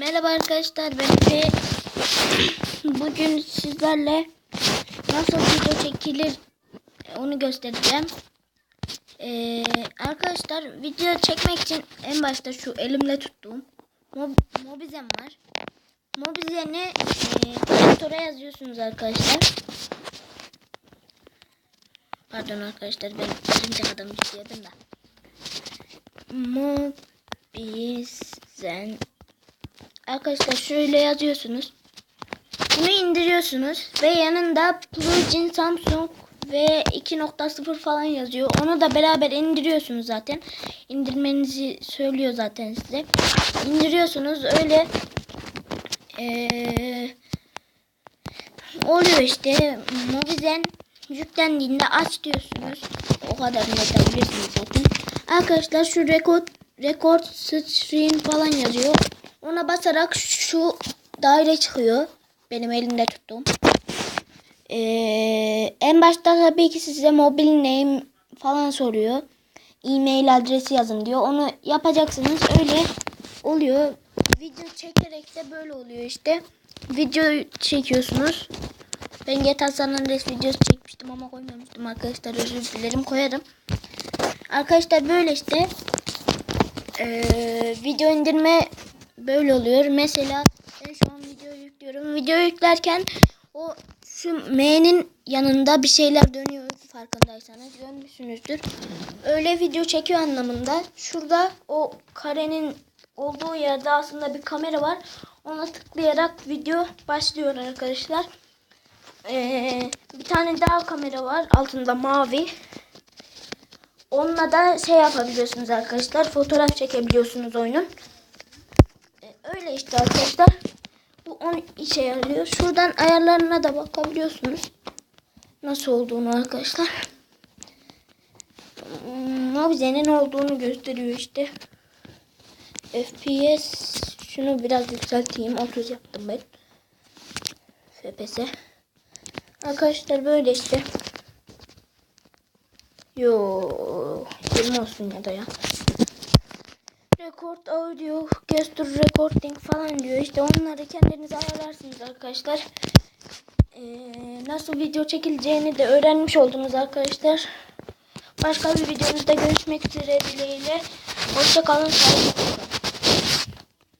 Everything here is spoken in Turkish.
Merhaba arkadaşlar ben de bugün sizlerle nasıl video çekilir onu göstereceğim. Ee, arkadaşlar video çekmek için en başta şu elimle tuttuğum mob Mobizem var. Mobizem'i e, yazıyorsunuz arkadaşlar. Pardon arkadaşlar ben birinci adam istiyordum da. Mobizen Arkadaşlar şöyle yazıyorsunuz. Bunu indiriyorsunuz ve yanında plugin Samsung ve 2.0 falan yazıyor. Onu da beraber indiriyorsunuz zaten. İndirmenizi söylüyor zaten size. İndiriyorsunuz öyle ee, oluyor işte. Mobizen yüklendiğinde aç diyorsunuz. O kadar yapabilirsiniz zaten. Arkadaşlar şu record record stream falan yazıyor. Ona basarak şu daire çıkıyor. Benim elimde tuttuğum. Ee, en başta tabii ki size mobil name falan soruyor. E-mail adresi yazın diyor. Onu yapacaksınız. Öyle oluyor. Video çekerek de böyle oluyor işte. Video çekiyorsunuz. Ben GTA San Andreas videosu çekmiştim ama koymamıştım arkadaşlar. Özür dilerim koyarım. Arkadaşlar böyle işte. Ee, video indirme böyle oluyor. Mesela ben şu an video yüklüyorum. Video yüklerken o şu M'nin yanında bir şeyler dönüyor farkındaysanız görmüşsünüzdür. Öyle video çekiyor anlamında. Şurada o karenin olduğu yerde aslında bir kamera var. Ona tıklayarak video başlıyor arkadaşlar. Ee, bir tane daha kamera var altında mavi. Onunla da şey yapabiliyorsunuz arkadaşlar. Fotoğraf çekebiliyorsunuz oyunun. Öyle işte arkadaşlar. Bu on işe yarıyor. Şuradan ayarlarına da bakabiliyorsunuz. Nasıl olduğunu arkadaşlar. Hmm, Mobize'nin olduğunu gösteriyor işte. FPS şunu biraz yükselteyim. 30 yaptım ben. FPS. Arkadaşlar böyle işte. Yo, 20 olsun ya da ya. Record audio, gesture recording falan diyor. İşte onları kendiniz ayarlarsınız arkadaşlar. Ee, nasıl video çekileceğini de öğrenmiş oldunuz arkadaşlar. Başka bir videomuzda görüşmek üzere dileğiyle. Hoşçakalın. Sağlıcakla kalın.